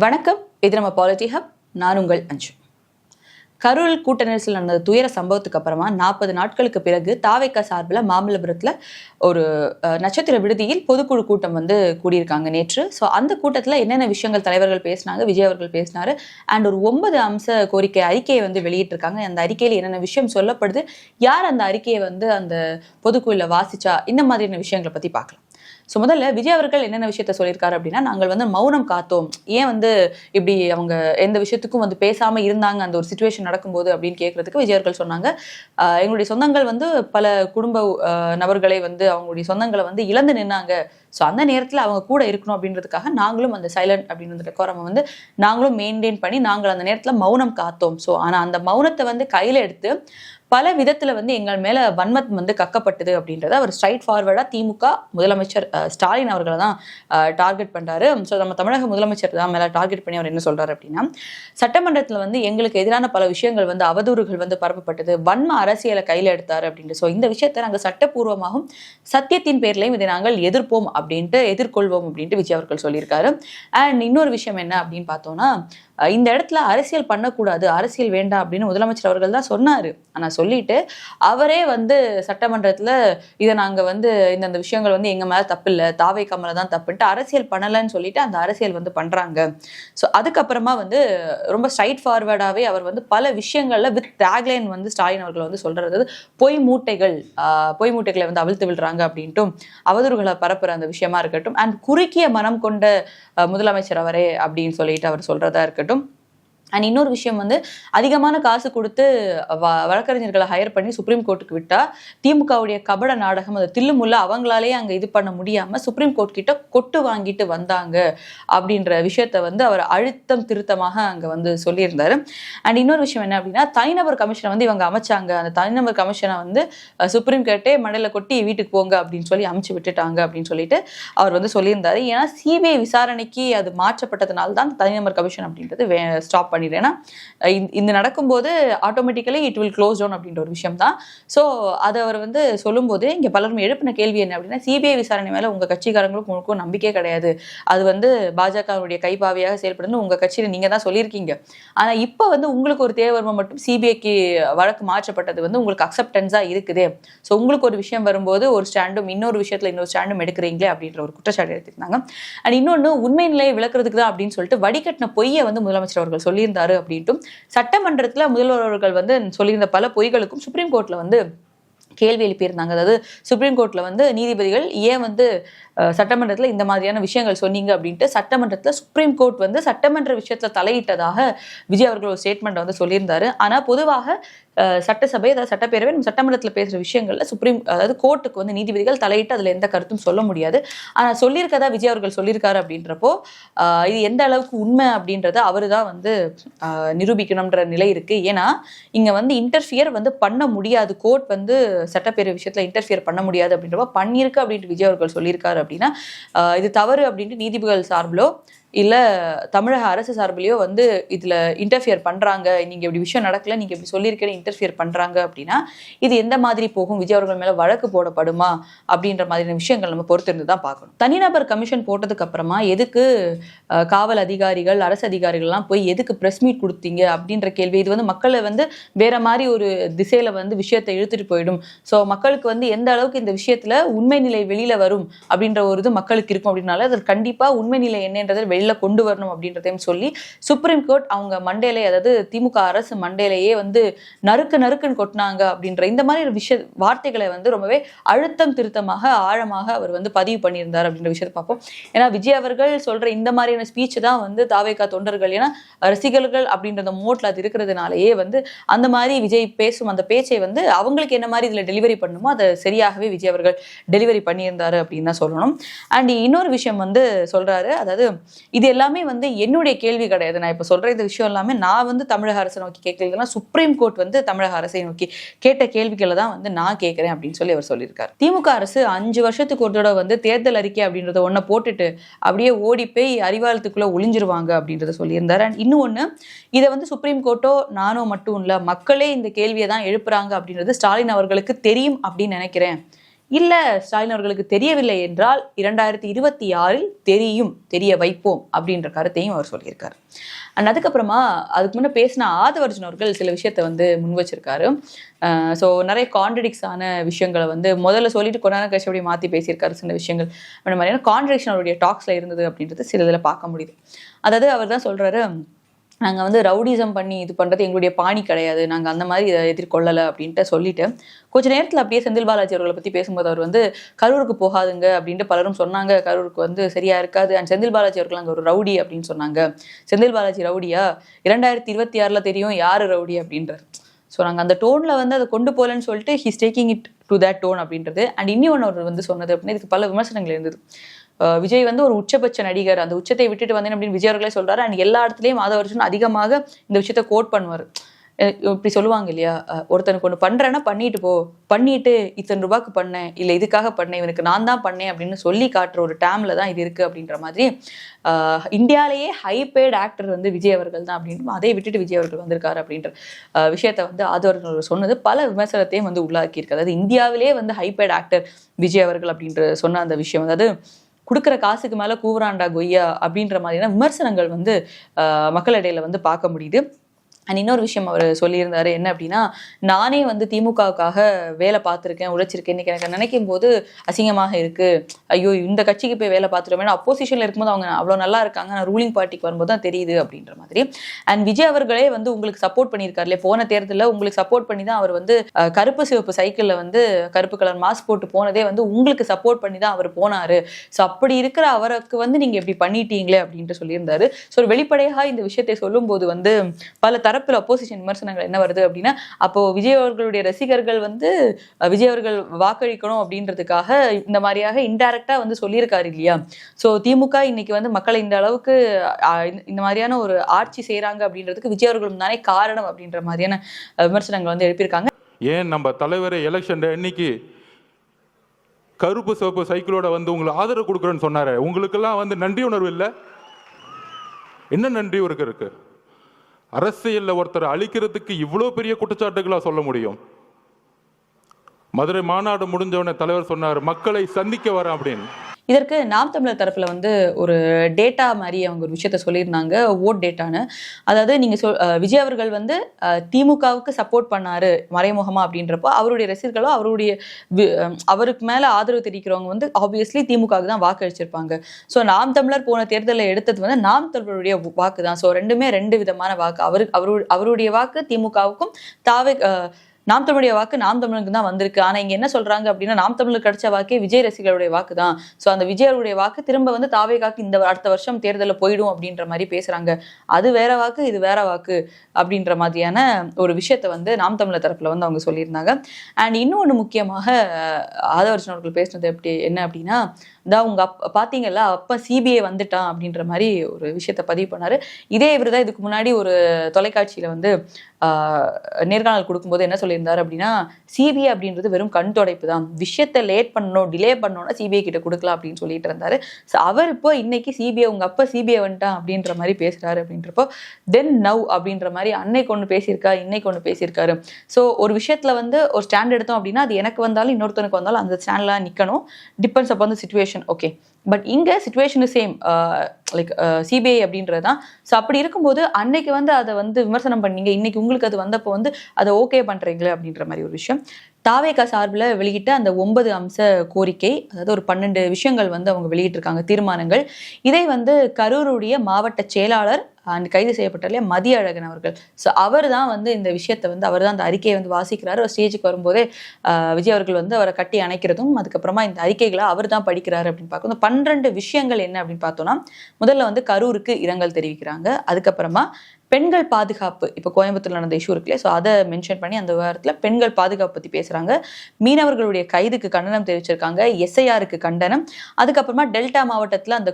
வணக்கம். இது நம்ம பாலிட்டி ஹப் நான் உங்கள் அஞ்சு. கரூர் கூட்ட நெரிசல் நடந்த துயர சம்பவத்துக்கு அப்புறமா நாற்பது நாட்களுக்கு பிறகு தாவைக்கா சார்பில் மாமல்லபுரத்தில் ஒரு நட்சத்திர விடுதியில் பொதுக்குழு கூட்டம் வந்து கூடியிருக்காங்க நேற்று. ஸோ அந்த கூட்டத்தில் என்னென்ன விஷயங்கள் தலைவர்கள் பேசினாங்க விஜய் அவர்கள் பேசினார் அண்ட் ஒரு ஒன்பது அம்ச கோரிக்கை அறிக்கையை வந்து வெளியிட்டிருக்காங்க. அந்த அறிக்கையில் என்னென்ன விஷயம் சொல்லப்படுது யார் அந்த அறிக்கையை வந்து அந்த பொதுக்குழுல வாசிச்சா இந்த மாதிரியான விஷயங்களை பற்றி பார்க்கலாம். ஸோ முதல்ல விஜய் அவர்கள் என்னென்ன விஷயத்த சொல்லியிருக்காரு அப்படின்னா நாங்கள் வந்து மௌனம் காத்தோம். ஏன் வந்து இப்படி அவங்க எந்த விஷயத்துக்கும் வந்து பேசாம இருந்தாங்க அந்த ஒரு சுச்சுவேஷன் நடக்கும்போது அப்படின்னு கேட்கறதுக்கு விஜய் அவர்கள் சொன்னாங்க. ஆஹ் எங்களுடைய சொந்தங்கள் வந்து பல குடும்ப நபர்களை வந்து அவங்களுடைய சொந்தங்களை வந்து இழந்து நின்னாங்க. ஸோ அந்த நேரத்தில் அவங்க கூட இருக்கணும் அப்படின்றதுக்காக நாங்களும் அந்த சைலண்ட் அப்படின்ற டெக்கோரமை வந்து நாங்களும் மெயின்டைன் பண்ணி நாங்கள் அந்த நேரத்தில் மௌனம் காத்தோம். ஸோ ஆனால் அந்த மௌனத்தை வந்து கையில் எடுத்து பல விதத்துல வந்து எங்கள் மேல வன்மத் வந்து கக்கப்பட்டது அப்படின்றத அவர் ஸ்ட்ரைட் ஃபார்வர்டா திமுக முதலமைச்சர் ஸ்டாலின் அவர்களை தான் டார்கெட் பண்றாரு. ஸோ நம்ம தமிழக முதலமைச்சர் தான் மேல டார்கெட் பண்ணி அவர் என்ன சொல்றாரு அப்படின்னா சட்டமன்றத்துல வந்து எங்களுக்கு எதிரான பல விஷயங்கள் வந்து அவதூறுகள் வந்து பரப்பப்பட்டது. வன்ம அரசியலை கையில எடுத்தாரு அப்படின்ட்டு. ஸோ இந்த விஷயத்தை நாங்கள் சட்டப்பூர்வமாகவும் சத்தியத்தின் பேர்லையும் இதை நாங்கள் எதிர்ப்போம் அப்படின்ட்டு எதிர்கொள்வோம் அப்படின்ட்டு விஜய் அவர்கள் சொல்லியிருக்காரு. அண்ட் இன்னொரு விஷயம் என்ன அப்படின்னு பார்த்தோம்னா இந்த இடத்துல அரசியல் பண்ணக்கூடாது அரசியல் வேண்டாம் அப்படின்னு முதலமைச்சர் அவர்கள் தான் சொன்னாரு. ஆனால் சொல்லிட்டு அவரே வந்து சட்டமன்றத்தில் இதை நாங்கள் வந்து இந்தந்த விஷயங்கள் வந்து எங்க மேலே தப்பு இல்லை தாவை கமலை தான் தப்புன்ட்டு அரசியல் பண்ணலைன்னு சொல்லிட்டு அந்த அரசியல் வந்து பண்றாங்க. ஸோ அதுக்கப்புறமா வந்து ரொம்ப ஸ்ட்ரைட் ஃபார்வர்டாவே அவர் வந்து பல விஷயங்களில் வித் டேக்லைன் வந்து ஸ்டாலின் அவர்கள் வந்து சொல்றது பொய் மூட்டைகள் ஆஹ் பொய் மூட்டைகளை வந்து அவிழ்த்து விடுறாங்க அப்படின்ட்டும் அவதூறுகளை பரப்புற அந்த விஷயமா இருக்கட்டும் அண்ட் குறுக்கிய மனம் கொண்ட முதலமைச்சர் அவரே அப்படின்னு சொல்லிட்டு அவர் சொல்றதா இருக்கட்டும். அண்ட் இன்னொரு விஷயம் வந்து அதிகமான காசு கொடுத்து வ- வழக்கறிஞர்களை ஹையர் பண்ணி சுப்ரீம் கோர்ட்டுக்கு விட்டால் திமுகவுடைய கபட நாடகம் அதை தில்லுமுல்ல அவங்களாலேயே அங்கே இது பண்ண முடியாமல் சுப்ரீம் கோர்ட் கிட்ட கொட்டு வாங்கிட்டு வந்தாங்க அப்படின்ற விஷயத்த வந்து அவர் அழுத்தம் திருத்தமாக அங்கே வந்து சொல்லியிருந்தார். அண்ட் இன்னொரு விஷயம் என்ன அப்படின்னா தனிநபர் கமிஷனை வந்து இவங்க அமைச்சாங்க. அந்த தனிநபர் கமிஷனை வந்து சுப்ரீம் கோர்ட்டே மண்டையில கொட்டி வீட்டுக்கு போங்க அப்படின்னு சொல்லி அமைச்சு விட்டுட்டாங்க அப்படின்னு சொல்லிட்டு அவர் வந்து சொல்லியிருந்தாரு. ஏன்னா சிபிஐ விசாரணைக்கு அது மாற்றப்பட்டதுனால தான் தனிநபர் கமிஷன் அப்படின்றது ஸ்டாப் பண்ணி பண்ணிடு ஏன்னா இந்த- நடக்கும்போது automatically it will close down அப்படின்ற ஒரு விஷயம் தான் ஸோ அதை அவர் வந்து சொல்லும்போது இங்கே பலரும் எழுப்பின கேள்வி என்ன அப்படின்னா சிபிஐ விசாரணை மேலே உங்கள் கட்சிக்காரங்களுக்கும் உங்களுக்கும் நம்பிக்கை கிடையாது. அது வந்து பாஜகவுடைய கைப்பாவையாக செயல்படுன்னு உங்கள் கட்சியில் நீங்கள் தான் சொல்லியிருக்கீங்க. ஆனால் இப்போ வந்து உங்களுக்கு ஒரு தேவர்மை மட்டும் சிபிஐக்கு வழக்கு மாற்றப்பட்டது வந்து உங்களுக்கு அக்செப்டன்ஸாக இருக்குது. ஸோ உங்களுக்கு ஒரு விஷயம் வரும்போது ஒரு ஸ்டாண்டும் இன்னொரு விஷயத்தில் இன்னொரு ஸ்டாண்டும் எடுக்கிறீங்களே அப்படின்ற ஒரு குற்றச்சாட்டு எடுத்துருந்தாங்க. அண்ட் இன்னொன்று உண்மை நிலையை விளக்குறதுக்கு தான் அப்படின்னு சொல்லிட்டு வடிகட்டின பொய்யை வந்து முதலமைச்சர் அவர்கள் சொல்லி சொல்லியிருந்தாரு அப்படின்ட்டும் சட்டமன்றத்தில் முதல்வர் அவர்கள் வந்து சொல்லியிருந்த பல பொய்களுக்கும் சுப்ரீம் கோர்ட்ல வந்து கேள்வி எழுப்பியிருந்தாங்க. அதாவது சுப்ரீம் கோர்ட்ல வந்து நீதிபதிகள் ஏன் வந்து சட்டமன்றத்தில் இந்த மாதிரியான விஷயங்கள் சொன்னீங்க அப்படின்ட்டு சட்டமன்றத்தில் சுப்ரீம் கோர்ட் வந்து சட்டமன்ற விஷயத்தில் தலையிட்டதாக விஜய் அவர்கள் ஒரு ஸ்டேட்மெண்ட் வந்து சொல்லியிருந்தாரு. ஆனால் பொதுவாக சட்டசபை அதாவது சட்டப்பேரவை நம்ம சட்டமன்றத்தில் பேசுகிற விஷயங்கள்ல சுப்ரீம் அதாவது கோர்ட்டுக்கு வந்து நீதிபதிகள் தலையிட்டு அதில் எந்த கருத்தும் சொல்ல முடியாது. ஆனால் சொல்லியிருக்கதா விஜய் அவர்கள் சொல்லியிருக்காரு அப்படின்றப்போ இது எந்த அளவுக்கு உண்மை அப்படின்றத அவரு தான் வந்து நிரூபிக்கணும்ன்ற நிலை இருக்கு. ஏன்னா இங்கே வந்து இன்டர்ஃபியர் வந்து பண்ண முடியாது. கோர்ட் வந்து சட்டப்பேரவை விஷயத்தில் இன்டர்ஃபியர் பண்ண முடியாது அப்படின்றப்ப பண்ணியிருக்கு அப்படின்ட்டு விஜய் அவர்கள் சொல்லியிருக்காரு அப்படின்னா இது தவறு அப்படின்ட்டு நீதிபதிகள் சார்பிலோ இல்லை தமிழக அரசு சார்பிலையோ வந்து இதில் இன்டர்ஃபியர் பண்ணுறாங்க நீங்கள் இப்படி விஷயம் நடக்கல நீங்கள் இப்படி சொல்லியிருக்கேன்னு இன்டர்ஃபியர் பண்ணுறாங்க அப்படின்னா இது எந்த மாதிரி போகும்? விஜய் அவர்கள் மேலே வழக்கு போடப்படுமா? அப்படின்ற மாதிரியான விஷயங்கள் நம்ம பொறுத்திருந்து தான் பார்க்கணும். தனிநபர் கமிஷன் போட்டதுக்கு அப்புறமா எதுக்கு காவல் அதிகாரிகள் அரசு அதிகாரிகள்லாம் போய் எதுக்கு ப்ரெஸ் மீட் கொடுத்தீங்க அப்படின்ற கேள்வி. இது வந்து மக்களை வந்து வேற மாதிரி ஒரு திசையில் வந்து விஷயத்தை இழுத்துட்டு போயிடும். ஸோ மக்களுக்கு வந்து எந்த அளவுக்கு இந்த விஷயத்தில் உண்மை நிலை வெளியில் வரும் அப்படின்ற ஒரு இது மக்களுக்கு இருக்கும் அப்படின்னால அது கண்டிப்பாக உண்மை நிலை என்னன்றதை வெளில கொண்டு வரணும் அப்படின்றதையும் சொல்லி சுப்ரீம் கோர்ட் அவங்க மண்டேலே அதாவது திமுக அரசு மண்டேலேயே வந்து நறுக்கு நறுக்குன்னு கொட்டினாங்க அப்படின்ற இந்த மாதிரி ஒரு விஷய வார்த்தைகளை வந்து ரொம்பவே அழுத்தம் திருத்தமாக ஆழமாக அவர் வந்து பதிவு பண்ணியிருந்தார் அப்படின்ற விஷயத்தை பார்ப்போம். ஏன்னா விஜய் அவர்கள் சொல்ற இந்த மாதிரியான ஸ்பீச் தான் வந்து தாவேகா தொண்டர்கள் ஏன்னா ரசிகர்கள் அப்படின்ற மோட்ல அது இருக்கிறதுனாலயே வந்து அந்த மாதிரி விஜய் பேசும் அந்த பேச்சை வந்து அவங்களுக்கு என்ன மாதிரி இதுல டெலிவரி பண்ணுமோ அதை சரியாகவே விஜய் அவர்கள் டெலிவரி பண்ணியிருந்தாரு அப்படின்னு தான் சொல்லணும். அண்ட் இன்னொரு விஷயம் வந்து சொல்றாரு அதாவது இது எல்லாமே வந்து என்னுடைய கேள்வி கிடையாது. நான் இப்போ சொல்கிற இந்த விஷயம் எல்லாமே நான் வந்து தமிழக அரசை நோக்கி கேட்கலாம் சுப்ரீம் கோர்ட் வந்து தமிழக அரசை நோக்கி கேட்ட கேள்விகளை தான் வந்து நான் கேட்குறேன் அப்படின்னு சொல்லி அவர் சொல்லியிருக்காரு. திமுக அரசு அஞ்சு வருஷத்துக்கு ஒரு தடவை வந்து தேர்தல் அறிக்கை அப்படின்றத ஒன்றை போட்டுட்டு அப்படியே ஓடி போய் அறிவாளத்துக்குள்ளே ஒளிஞ்சிருவாங்க அப்படின்றத சொல்லியிருந்தார். அண்ட் இன்னும் ஒன்று இதை வந்து சுப்ரீம் கோர்ட்டோ நானோ மட்டும் இல்லை மக்களே இந்த கேள்வியை தான் எழுப்புறாங்க அப்படின்றது ஸ்டாலின் அவர்களுக்கு தெரியும் அப்படின்னு நினைக்கிறேன். இல்ல ஸ்டாலின் அவர்களுக்கு தெரியவில்லை என்றால் இரண்டாயிரத்தி இருபத்தி ஆறில் தெரியும் தெரிய வைப்போம் அப்படின்ற கருத்தையும் அவர் சொல்லியிருக்காரு. அண்ட் அதுக்கப்புறமா அதுக்கு முன்னே பேசின ஆதவர்ஜுன் அவர்கள் சில விஷயத்த வந்து முன் வச்சிருக்காரு. ஸோ நிறைய கான்ட்ரடிக்ஸ் ஆன விஷயங்களை வந்து முதல்ல சொல்லிட்டு கொஞ்ச நேரம் கழிச்சு அப்படியே மாற்றி பேசியிருக்காரு சில விஷயங்கள். அந்த மாதிரியான கான்ட்ரடிக்ஷன் அவருடைய டாக்ஸில் இருந்தது அப்படின்றது சில இதில் பார்க்க முடியுது. அதாவது அவர் தான் சொல்கிறாரு நாங்கள் வந்து ரவுடிசம் பண்ணி இது பண்ணுறது எங்களுடைய பாணி கிடையாது. நாங்கள் அந்த மாதிரி இதை எதிர்கொள்ளலை அப்படின்ட்டு சொல்லிட்டு கொஞ்ச நேரத்தில் அப்படியே செந்தில் பாலாஜி அவர்களை பற்றி பேசும்போது அவர் வந்து கரூருக்கு போகாதுங்க அப்படின்ட்டு பலரும் சொன்னாங்க. கரூருக்கு வந்து சரியா இருக்காது. அண்ட் செந்தில் பாலாஜி அவர்கள் அங்கே ஒரு ரவுடி அப்படின்னு சொன்னாங்க. செந்தில் பாலாஜி ரவுடியா? இரண்டாயிரத்தி இருபத்தி ஆறில் தெரியும் யார் ரவுடி அப்படின்றார். ஸோ நாங்கள் அந்த டோனில் வந்து அதை கொண்டு போகலன்னு சொல்லிட்டு his taking it to that tone அப்படின்றது. அண்ட் இன்னொன்று அவர் வந்து சொன்னது அப்படின்னு இதுக்கு பல விமர்சனங்கள் இருந்தது. விஜய் வந்து ஒரு உச்சபட்ச நடிகர். அந்த உச்சத்தை விட்டுட்டு வந்தேன் அப்படின்னு விஜய் அவர்களே சொல்றாரு. அண்ட் எல்லா இடத்துலையும் மாதவர்ஷன் அதிகமாக இந்த விஷயத்த கோட் பண்ணுவார். இப்படி சொல்லுவாங்க இல்லையா? ஒருத்தனுக்கு ஒன்று பண்றேன்னா பண்ணிட்டு போ. பண்ணிட்டு இத்தனை ரூபாய்க்கு பண்ணேன் இல்லை இதுக்காக பண்ணேன் இவனுக்கு நான் தான் பண்ணேன் அப்படின்னு சொல்லி காட்டுற ஒரு டேம்ல தான் இது இருக்கு அப்படின்ற மாதிரி இந்தியாலேயே ஹை பேட் ஆக்டர் வந்து விஜய் அவர்கள் தான் அப்படின்னு அதை விட்டுட்டு விஜய் அவர்கள் வந்திருக்காரு அப்படின்ற விஷயத்த வந்து ஆதவர்கள் சொன்னது பல விமர்சனத்தையும் வந்து உள்ளாக்கி அதாவது இந்தியாவிலேயே வந்து ஹை பேட் ஆக்டர் விஜய் அவர்கள் அப்படின்ற சொன்ன அந்த விஷயம் அதாவது கொடுக்குற காசுக்கு மேலே கூவுறாண்டா கொய்யா அப்படின்ற மாதிரியான விமர்சனங்கள் வந்து மக்களிடையில் மக்களிடையில வந்து பார்க்க முடியுது. அண்ட் இன்னொரு விஷயம் அவர் சொல்லியிருந்தாரு என்ன அப்படின்னா நானே வந்து திமுகவுக்காக வேலை பார்த்துருக்கேன் உழைச்சிருக்கேன் இன்னைக்கு எனக்கு நினைக்கும் போது அசிங்கமாக இருக்கு. ஐயோ இந்த கட்சிக்கு போய் வேலை பார்த்துருவேன் அப்போசிஷன்ல இருக்கும்போது அவங்க அவ்வளோ நல்லா இருக்காங்க நான் ரூலிங் பார்ட்டிக்கு வரும்போது தான் தெரியுது அப்படின்ற மாதிரி. அண்ட் விஜய் அவர்களே வந்து உங்களுக்கு சப்போர்ட் பண்ணியிருக்காரு போன தேர்தலில் உங்களுக்கு சப்போர்ட் பண்ணி தான் அவர் வந்து கருப்பு சிவப்பு சைக்கிளில் வந்து கருப்பு கலர் மாஸ்க் போட்டு போனதே வந்து உங்களுக்கு சப்போர்ட் பண்ணி தான் அவர் போனாரு. ஸோ அப்படி இருக்கிற அவருக்கு வந்து நீங்க இப்படி பண்ணிட்டீங்களே அப்படின்ட்டு சொல்லியிருந்தாரு. ஸோ வெளிப்படையாக இந்த விஷயத்தை சொல்லும்போது வந்து பல தரப்பு தரப்பில் அப்போசிஷன் விமர்சனங்கள் என்ன வருது அப்படின்னா அப்போ விஜய் அவர்களுடைய ரசிகர்கள் வந்து விஜய் அவர்கள் வாக்களிக்கணும் அப்படின்றதுக்காக இந்த மாதிரியாக இன்டைரக்டா வந்து சொல்லியிருக்காரு இல்லையா? ஸோ திமுக இன்னைக்கு வந்து மக்களை இந்த அளவுக்கு இந்த- மாதிரியான ஒரு ஆட்சி செய்கிறாங்க அப்படின்றதுக்கு விஜய் அவர்களும் தானே காரணம் அப்படின்ற மாதிரியான விமர்சனங்கள் வந்து எழுப்பியிருக்காங்க. ஏன் நம்ம தலைவர் எலெக்ஷன் இன்னைக்கு கருப்பு சிவப்பு சைக்கிளோட வந்து உங்களுக்கு ஆதரவு கொடுக்குறேன்னு சொன்னாரு? உங்களுக்கெல்லாம் வந்து நன்றி உணர்வு இல்லை? என்ன நன்றி உனக்கு இருக்கு? அரசியலில் ஒருத்தர் அழிக்கிறதுக்கு இவ்வளோ பெரிய குற்றச்சாட்டுகளாக சொல்ல முடியும்? மதுரை மாநாடு முடிஞ்சவனே தலைவர் சொன்னார் மக்களை சந்திக்க வரேன் அப்படின்னு. இதற்கு நாம் தமிழர் தரப்பில் வந்து ஒரு டேட்டா மாதிரி அவங்க ஒரு விஷயத்த சொல்லியிருந்தாங்க ஓட் டேட்டான்னு அதாவது நீங்கள் சொல் விஜய் அவர்கள் வந்து திமுகவுக்கு சப்போர்ட் பண்ணாரு மறைமுகமா அப்படின்றப்போ அவருடைய ரசிகர்களோ அவருடைய வி- அவருக்கு மேலே ஆதரவு தெரிவிக்கிறவங்க வந்து ஆப்வியஸ்லி திமுகவுக்கு தான் வாக்களிச்சிருப்பாங்க. ஸோ நாம் தமிழர் போன தேர்தலில் எடுத்தது வந்து நாம் தமிழருடைய வாக்கு தான் ஸோ ரெண்டுமே ரெண்டு விதமான வாக்கு. அவரு அவரு அவருடைய வாக்கு திமுகவுக்கும் தாவே நாம் தமிழுடைய வாக்கு நாம் தமிழுக்கு தான் வந்திருக்கு. ஆனா இங்க என்ன சொல்றாங்க அப்படின்னா நாம் தமிழுக்கு கிடைச்ச வாக்கே விஜய் ரசிகர்களுடைய வாக்கு தான். ஸோ அந்த விஜயருடைய வாக்கு திரும்ப வந்து தாவே காக்கு இந்த அடுத்த வருஷம் தேர்தலில் போயிடும் அப்படின்ற மாதிரி பேசுறாங்க. அது வேற வாக்கு இது வேற வாக்கு அப்படின்ற மாதிரியான ஒரு விஷயத்த வந்து நாம் தமிழர் தரப்புல வந்து அவங்க சொல்லியிருந்தாங்க. அண்ட் இன்னொன்று முக்கியமாக ஆதவர்ஷன் அவர்கள் பேசினது எப்படி என்ன அப்படின்னா தான் உங்க அப் பாத்தீங்கல்ல அப்ப சிபிஐ வந்துட்டான் அப்படின்ற மாதிரி ஒரு விஷயத்த பதிவு பண்ணாரு. இதே இவர் தான் இதுக்கு முன்னாடி ஒரு தொலைக்காட்சியில வந்து நேர்காணல் கொடுக்கும்போது என்ன சொல்லியிருந்தார் அப்படின்னா சிபிஐ அப்படின்றது வெறும் கண் தொடைப்பு தான். விஷயத்தை லேட் பண்ணணும் டிலே பண்ணணும்னா சிபிஐ கிட்ட கொடுக்கலாம் அப்படின்னு சொல்லிட்டு இருந்தாரு. ஸோ அவர் இப்போ இன்னைக்கு சிபிஐ உங்க அப்பா சிபிஐ வந்துட்டான் அப்படின்ற மாதிரி பேசுறாரு அப்படின்றப்போ தென் நவ் அப்படின்ற மாதிரி அன்னைக்கு ஒன்று பேசியிருக்கா இன்னைக்கு ஒன்று பேசியிருக்காரு. ஸோ ஒரு விஷயத்துல வந்து ஒரு ஸ்டாண்ட் எடுத்தோம் அப்படின்னா அது எனக்கு வந்தாலும் இன்னொருத்தனுக்கு வந்தாலும் அந்த ஸ்டாண்ட்ல நிக்கணும். டிபெண்ட்ஸ் அப்போ அந்த சுச்சுவேஷன் ஓகே பட் இங்க சுச்சுவேஷன் சேம் லைக் சிபிஐ அப்படின்றது தான். ஸோ அப்படி இருக்கும்போது அன்னைக்கு வந்து அதை வந்து விமர்சனம் பண்ணீங்க. இன்னைக்கு உங்களுக்கு அது வந்தப்போ வந்து அதை ஓகே பண்றீங்களே அப்படின்ற மாதிரி ஒரு விஷயம். தாவேகா சார்பில் வெளியிட்ட அந்த ஒன்பது அம்ச கோரிக்கை அதாவது ஒரு பன்னெண்டு விஷயங்கள் வந்து அவங்க வெளியிட்டிருக்காங்க தீர்மானங்கள். இதை வந்து கரூருடைய மாவட்ட செயலாளர் அண்ட் கைது செய்யப்பட்டாலே மதிய அழகன் அவர்கள். ஸோ அவர் தான் வந்து இந்த விஷயத்தை வந்து அவர் தான் அந்த அறிக்கையை வந்து வாசிக்கிறார். ஒரு ஸ்டேஜுக்கு வரும்போதே விஜய் அவர்கள் வந்து அவரை கட்டி அணைக்கிறதும் அதுக்கப்புறமா இந்த அறிக்கைகளை அவர் தான் படிக்கிறாரு அப்படின்னு பார்க்கும் இந்த பன்னிரெண்டு விஷயங்கள் என்ன அப்படின்னு பார்த்தோம்னா முதல்ல வந்து கரூருக்கு இரங்கல் தெரிவிக்கிறாங்க. அதுக்கப்புறமா பெண்கள் பாதுகாப்பு இப்போ கோயம்புத்தூர்ல நடந்த இஷ்யூ இருக்குல்ல ஸோ அதை மென்ஷன் பண்ணி அந்த விவகாரத்தில் பெண்கள் பாதுகாப்பு பற்றி பேசுகிறாங்க மீனவர்களுடைய கைதுக்கு கண்டனம் தெரிவிச்சிருக்காங்க. எஸ்ஐஆருக்கு கண்டனம். அதுக்கப்புறமா டெல்டா மாவட்டத்தில் அந்த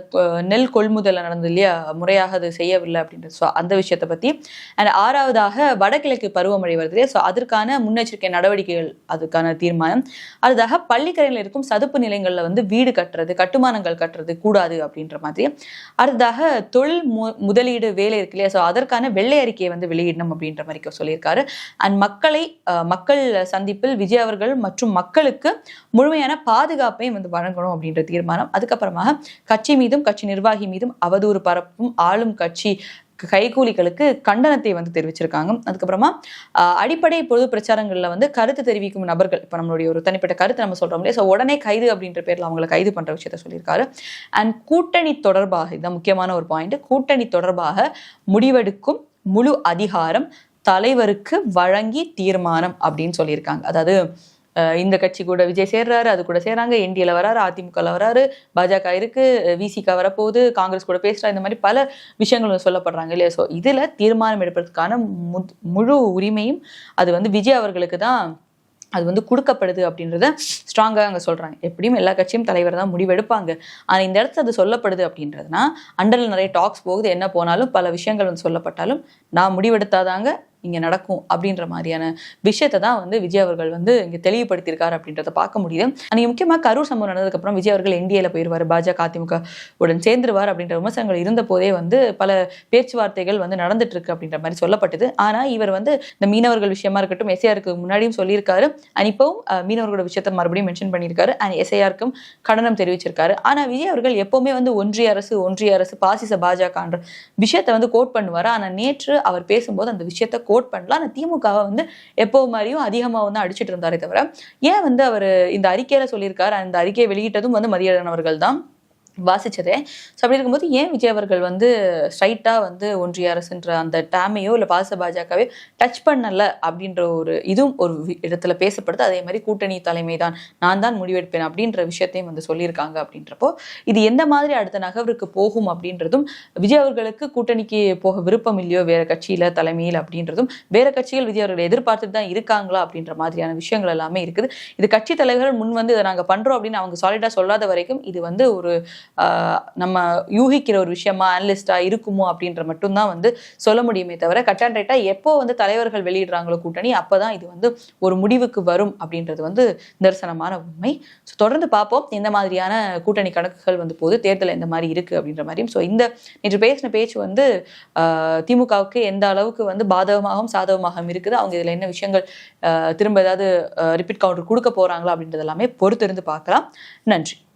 நெல் கொள்முதலில் நடந்தது இல்லையா? முறையாக அது செய்யவில்லை அப்படின்றது ஸோ அந்த விஷயத்தை பற்றி அண்ட் ஆறாவதாக வடகிழக்கு பருவமழை வருது இல்லையா? ஸோ அதற்கான முன்னெச்சரிக்கை நடவடிக்கைகள் அதுக்கான தீர்மானம். அடுத்ததாக பள்ளிக்கரையில் இருக்கும் சதுப்பு நிலங்களில் வந்து வீடு கட்டுறது கட்டுமானங்கள் கட்டுறது கூடாது அப்படின்ற மாதிரி. அடுத்ததாக தொழில் மு முதலீடு வேலை இருக்கு இல்லையா? ஸோ அதற்கான வெள்ளை அறிக்கையை வந்து வெளியிடணும் அப்படின்ற மாதிரி சொல்லியிருக்காரு. அண்ட் மக்களை அஹ், மக்கள் சந்திப்பில் விஜய் அவர்கள் மற்றும் மக்களுக்கு முழுமையான பாதுகாப்பையும் வந்து வழங்கணும் அப்படின்ற தீர்மானம். அதுக்கப்புறமாக கட்சி மீதும் கட்சி நிர்வாகி மீதும் அவதூறு பரப்பும் ஆளும் கட்சி கைகூலிகளுக்கு கண்டனத்தை வந்து தெரிவிச்சிருக்காங்க. அதுக்கப்புறமா ஆஹ், அடிப்படை பொது பிரச்சாரங்களில் வந்து கருத்து தெரிவிக்கும் நபர்கள் இப்போ நம்மளுடைய ஒரு தனிப்பட்ட கருத்து நம்ம சொல்றோம் இல்லையா? ஸோ உடனே கைது அப்படின்ற பேரில் அவங்களை கைது பண்ற விஷயத்த சொல்லியிருக்காரு. அண்ட் கூட்டணி தொடர்பாக இதுதான் முக்கியமான ஒரு பாயிண்ட் கூட்டணி தொடர்பாக முடிவெடுக்கும் முழு அதிகாரம் தலைவருக்கு வழங்கி தீர்மானம் அப்படின்னு சொல்லியிருக்காங்க. அதாவது இந்த கட்சி கூட விஜய் சேர்றாரு அது கூட சேர்றாங்க என்டிஏல வராரு அதிமுகல வராரு பாஜக இருக்கு விசிக வரப்போகுது காங்கிரஸ் கூட பேசுறா இந்த மாதிரி பல விஷயங்கள் வந்து சொல்லப்படுறாங்க இல்லையா? ஸோ இதுல தீர்மானம் எடுப்பதற்கான முழு உரிமையும் அது வந்து விஜய் அவர்களுக்கு தான் அது வந்து கொடுக்கப்படுது அப்படின்றத ஸ்ட்ராங்காக அங்கே சொல்கிறாங்க எப்படியும் எல்லா கட்சியும் தலைவர் தான் முடிவெடுப்பாங்க. ஆனால் இந்த இடத்துல அது சொல்லப்படுது அப்படின்றதுனா அண்டரில் நிறைய டாக்ஸ் போகுது என்ன போனாலும் பல விஷயங்கள் வந்து சொல்லப்பட்டாலும் நான் முடிவெடுத்தாதாங்க இங்கே நடக்கும் அப்படின்ற மாதிரியான விஷயத்தை தான் வந்து விஜய் அவர்கள் வந்து இங்கே தெளிவுபடுத்தியிருக்காரு அப்படின்றத பார்க்க முடியுது. அன்றைக்கி முக்கியமாக கரூர் சம்பவம் நடந்ததுக்கப்புறம் விஜய் அவர்கள் என்டிஏல போயிடுவார் பாஜக அதிமுக உடன் சேர்ந்துருவார் அப்படின்ற விமர்சனங்கள் இருந்த போதே வந்து பல பேச்சுவார்த்தைகள் வந்து நடந்துட்டு இருக்கு அப்படின்ற மாதிரி சொல்லப்பட்டது. ஆனால் இவர் வந்து இந்த மீனவர்கள் விஷயமா இருக்கட்டும் எஸ்ஐஆருக்கு முன்னாடியும் சொல்லியிருக்காரு. அண்ட் இப்போவும் மீனவர்களோட விஷயத்தை மறுபடியும் மென்ஷன் பண்ணியிருக்காரு. அண்ட் எஸ்ஐஆருக்கும் கண்டனம் தெரிவிச்சிருக்காரு. ஆனால் விஜய் அவர்கள் எப்பவுமே வந்து ஒன்றிய அரசு ஒன்றிய அரசு பாசிச பாஜகன்ற விஷயத்தை வந்து கோட் பண்ணுவார். ஆனால் நேற்று அவர் பேசும்போது அந்த விஷயத்தை கோட் பண்ணலாம். ஆனால் திமுகவை வந்து எப்போ மாதிரியும் அதிகமாக வந்து அடிச்சிட்டு இருந்தாரே தவிர ஏன் வந்து அவர் இந்த அறிக்கையில சொல்லியிருக்காரு? அந்த அறிக்கையை வெளியிட்டதும் வந்து மதியழகன் அவர்கள் தான் வாசிச்சதே. ஸோ அப்படி இருக்கும்போது ஏன் விஜய் அவர்கள் வந்து ஸ்ட்ரைட்டாக வந்து ஒன்றிய அரசுன்ற அந்த டேமையோ இல்லை பாச பாஜகவே டச் பண்ணல அப்படின்ற ஒரு இதுவும் ஒரு இடத்துல பேசப்படுது. அதே மாதிரி கூட்டணி தலைமை தான் நான் தான் முடிவெடுப்பேன் அப்படின்ற விஷயத்தையும் வந்து சொல்லியிருக்காங்க அப்படின்றப்போ இது எந்த மாதிரி அடுத்த நகர்வுக்கு போகும் அப்படின்றதும் விஜய் அவர்களுக்கு கூட்டணிக்கு போக விருப்பம் இல்லையோ வேற கட்சியில தலைமையில் அப்படின்றதும் வேற கட்சிகள் விஜய் அவர்களை எதிர்பார்த்துட்டு தான் இருக்காங்களா அப்படின்ற மாதிரியான விஷயங்கள் எல்லாமே இருக்குது. இது கட்சி தலைவர்கள் முன் வந்து இதை நாங்கள் பண்றோம் அப்படின்னு அவங்க சாலிடா சொல்லாத வரைக்கும் இது வந்து ஒரு நம்ம யூகிக்கிற ஒரு விஷயமா அனலிஸ்டா இருக்குமோ அப்படின்ற மட்டும்தான் வந்து சொல்ல முடியுமே தவிர கட்டான் எப்போ வந்து தலைவர்கள் வெளியிடுறாங்களோ கூட்டணி அப்பதான் இது வந்து ஒரு முடிவுக்கு வரும் அப்படின்றது வந்து நிதர்சனமான உண்மை. ஸோ தொடர்ந்து பார்ப்போம். இந்த மாதிரியான கூட்டணி கணக்குகள் வந்து போது தேர்தல் எந்த மாதிரி இருக்கு அப்படின்ற மாதிரியும். ஸோ இந்த நேற்று பேசின பேச்சு வந்து ஆஹ், திமுகவுக்கு எந்த அளவுக்கு வந்து பாதகமாகவும் சாதகமாகவும் இருக்குது அவங்க இதுல என்ன விஷயங்கள் திரும்ப ஏதாவது ரிப்பீட் கவுண்டர் கொடுக்க போறாங்களா அப்படின்றது எல்லாமே பொறுத்திருந்து பார்க்கலாம். நன்றி.